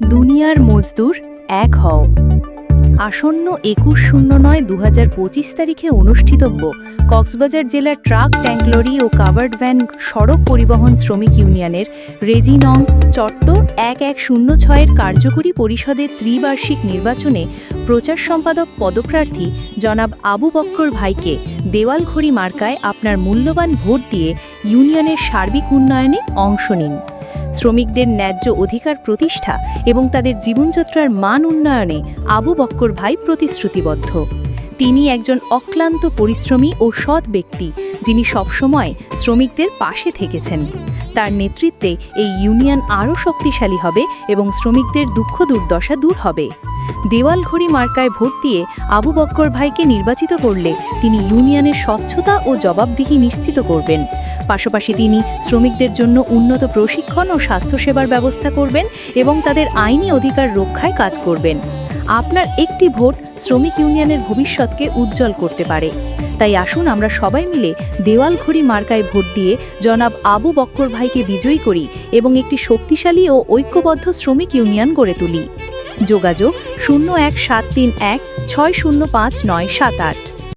দুনিয়ার মজদুর এক হও। আসন্ন একুশ শূন্য নয় দু হাজার পঁচিশ তারিখে অনুষ্ঠিতব্য কক্সবাজার জেলার ট্রাক ট্যাঙ্কলরি ও কাভার্ড ভ্যান সড়ক পরিবহন শ্রমিক ইউনিয়নের রেজিনং চট্ট এক এক শূন্য ছয়ের কার্যকরী পরিষদের ত্রিবার্ষিক নির্বাচনে প্রচার সম্পাদক পদপ্রার্থী জনাব আবু বক্কর ভাইকে দেওয়ালঘড়ি মার্কায় আপনার মূল্যবান ভোট দিয়ে ইউনিয়নের সার্বিক উন্নয়নে অংশ নিন। শ্রমিকদের ন্যায্য অধিকার প্রতিষ্ঠা এবং তাদের জীবনযাত্রার মান উন্নয়নে আবু বক্কর ভাই প্রতিশ্রুতিবদ্ধ। তিনি একজন অক্লান্ত পরিশ্রমী ও সৎ ব্যক্তি, যিনি সবসময় শ্রমিকদের পাশে থেকেছেন। তার নেতৃত্বে এই ইউনিয়ন আরও শক্তিশালী হবে এবং শ্রমিকদের দুঃখ দুর্দশা দূর হবে। দেওয়ালঘড়ি মার্কায় ভোট দিয়ে আবু বক্কর ভাইকে নির্বাচিত করলে তিনি ইউনিয়নের স্বচ্ছতা ও জবাবদিহি নিশ্চিত করবেন। পাশাপাশি তিনি শ্রমিকদের জন্য উন্নত প্রশিক্ষণ ও স্বাস্থ্যসেবার ব্যবস্থা করবেন এবং তাদের আইনি অধিকার রক্ষায় কাজ করবেন। আপনার একটি ভোট শ্রমিক ইউনিয়নের ভবিষ্যৎকে উজ্জ্বল করতে পারে। তাই আসুন আমরা সবাই মিলে দেওয়ালঘড়ি মার্কায় ভোট দিয়ে জনাব আবু বক্কর ভাইকে বিজয়ী করি এবং একটি শক্তিশালী ও ঐক্যবদ্ধ শ্রমিক ইউনিয়ন গড়ে তুলি। যোগাযোগ শূন্য এক সাত তিন এক ছয় শূন্য পাঁচ নয় সাত আট।